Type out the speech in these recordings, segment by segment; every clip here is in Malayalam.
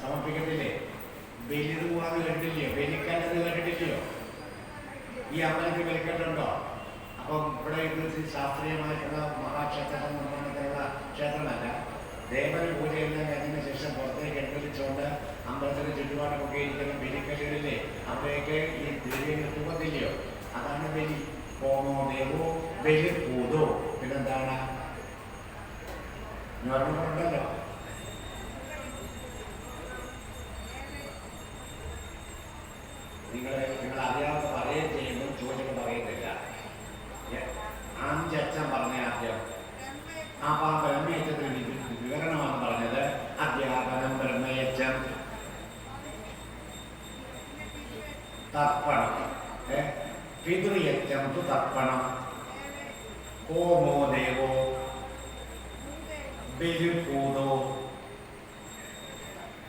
സമർപ്പിക്കത്തില്ലേ? ബലിതുവാന്ന് കണ്ടില്ലയോ ബലിക്കല്ലെന്ന് കണ്ടിട്ടില്ലയോ ഈ അമ്പലത്തിൽ ബലിക്കല്ലുണ്ടോ അപ്പം ഇവിടെ ഇത് ശാസ്ത്രീയമായിട്ടുള്ള മഹാക്ഷേത്രം നിർമ്മാണത്തിലുള്ള ക്ഷേത്രമല്ല. ദേവന പൂജയെല്ലാം കഴിഞ്ഞതിന് ശേഷം പുറത്തേക്ക് എഴുന്നള്ളിച്ചുകൊണ്ട് അമ്പലത്തിന് ചുറ്റുപാടൊക്കെ ഇരിക്കുന്ന ബലിക്കല്ലുകളില്ലേ അവിടെയൊക്കെ ഈ ദേവിയെ നിർത്തുന്നില്ലയോ അതാണ് ബലി. ഹോമോ ദേവോ ബലി പൂതോ പിന്നെന്താണ് നോർമ്മലുണ്ടല്ലോ നിങ്ങൾ നിങ്ങൾ അറിയാതെ പറയുകയും ചെയ്യുമ്പോൾ ചോദിച്ചിട്ട് പറയുന്നില്ല അഞ്ചച്ഛൻ പറഞ്ഞ ആദ്യം. ആ പാ ബ്രഹ്മയച്ചത്തിന് വി- വിവരണമാണ് പറഞ്ഞത്. അധ്യാപനം ബ്രഹ്മയച്ചം തർപ്പണം? പിതൃയച്ചം തു തർപ്പണം. ഹോമോ ദേവോ? ബലിപൂതോ?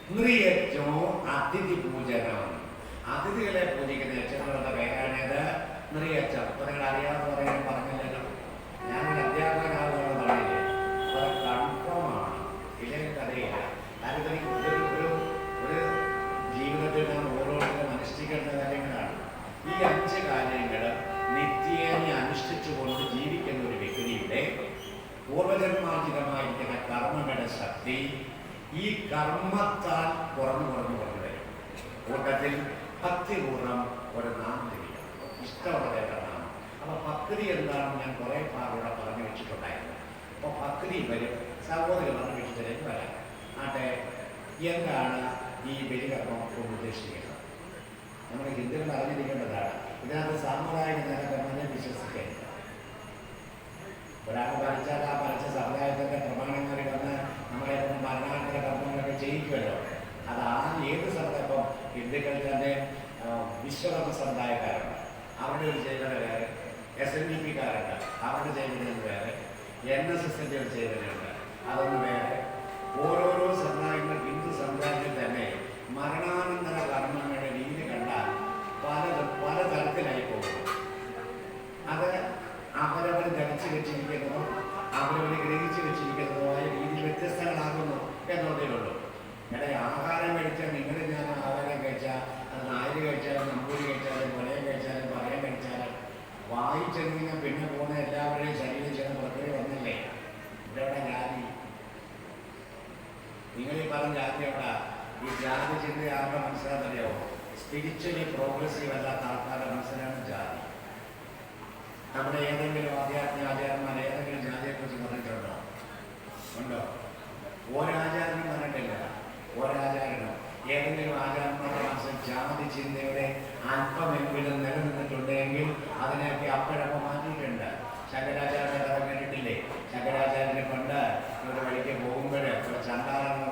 നൃയച്ചോ അതിഥി പൂജനം. അതിഥികളെ പൂജിക്കുന്ന യക്ഷങ്ങളുടെ പേരാണിത് നൃയച്ചം ഇപ്പൊ നിങ്ങൾ അറിയാതെ പറയാൻ പറഞ്ഞില്ലല്ലോ. ഞാൻ ഒരു കാര്യങ്ങളാണ്. ഈ കാര്യങ്ങൾ ജീവിക്കുന്ന ഒരു കർമ്മങ്ങളുടെ ശക്തി ഈ കർമ്മത്താൽ കുറഞ്ഞു കുറഞ്ഞു കുറഞ്ഞു വരും. കൂട്ടത്തിൽ ഭക്തിപൂർവം ഒരു നാം തിരിയാണ് ഇഷ്ടമുള്ള നാമം. അപ്പൊ ഭക്തി എന്താണെന്ന് ഞാൻ കുറെ പാടൂടെ പറഞ്ഞു വെച്ചിട്ടുണ്ടായിരുന്നു. അപ്പൊ ഭക്തി വരും സഹോദരി പറഞ്ഞു വെച്ചിട്ടിലേക്ക് വരാം. ആട്ടെ എന്താണ് ഈ ബലികർമ്മം കൊണ്ട് ഉദ്ദേശിക്കുന്നത്? നമ്മൾ ഹിന്ദുക്കൾ അറിഞ്ഞിരിക്കേണ്ടതാണ്. ഇതിനകത്ത് സാമുദായിക നിലകർമ്മം വിശ്വസിക്കരുത് ഒരാൾ ഭരിച്ചാൽ ആ ഭരിച്ച സമുദായത്തിന്റെ പ്രമാണങ്ങളിൽ വന്ന് നമ്മളെ മരണാനന്തര കർമ്മങ്ങളൊക്കെ ചെയ്യിക്കുമല്ലോ. അത് ആ ഏത് സമുദായം ഹിന്ദുക്കൾ തന്നെ വിശ്വകർമ്മ സമുദായക്കാരുണ്ട് അവരുടെ ഒരു ചേതന വേറെ എസ് എൻ ഡി പിക്കാരുണ്ട്. അവരുടെ ചെയ്തത് വേറെ എൻ എസ് എസിന്റെ ഒരു ചേതനയുണ്ട് അതൊന്ന് വേറെ. ഓരോരോ സമുദായങ്ങൾ ഹിന്ദു സമുദായത്തിൽ തന്നെ മരണാനന്തര കർമ്മങ്ങളുടെ വായിച്ചെറിഞ്ഞാൽ പിന്നെ പോകുന്ന എല്ലാവരുടെയും ശരീരം ചെന്ന് പുറത്തേക്ക് വന്നില്ലേ? ഇവിടെ ജാതി? നിങ്ങൾ ഈ പറഞ്ഞ ജാതി എവിടെ? ഈ ജാതി ചിന്ത ആരുടെ മനസ്സിലാണെന്നറിയാവോ? സ്പിരിച്വലി പ്രോഗ്രസീവ് അല്ലാത്ത ആൾക്കാരുടെ മനസ്സിലാണ് ജാതി. നമ്മുടെ ഏതെങ്കിലും ആധ്യാത്മിക ആചാരന്മാർ ഏതെങ്കിലും ജാതിയെക്കുറിച്ച് പറഞ്ഞിട്ടുണ്ടോ? ഉണ്ടോ? ഒരാചാരനും പറഞ്ഞിട്ടില്ല. ഒരാചാര്യനോ ഏതെങ്കിലും മനസ്സിൽ ജാതി ചിന്തയുടെ അല്പമെങ്കിലും നിലനിന്നിട്ടുണ്ടെങ്കിൽ അതിനെയൊക്കെ അപ്പോഴപ്പോൾ മാറ്റിയിട്ടുണ്ട്. ശങ്കരാചാര്യ കഥ കേട്ടിട്ടില്ലേ? ശങ്കരാചാര്യനെ കൊണ്ട് ഒരു വഴിക്ക് പോകുമ്പോൾ ഒരു ചണ്ടാളെന്ന്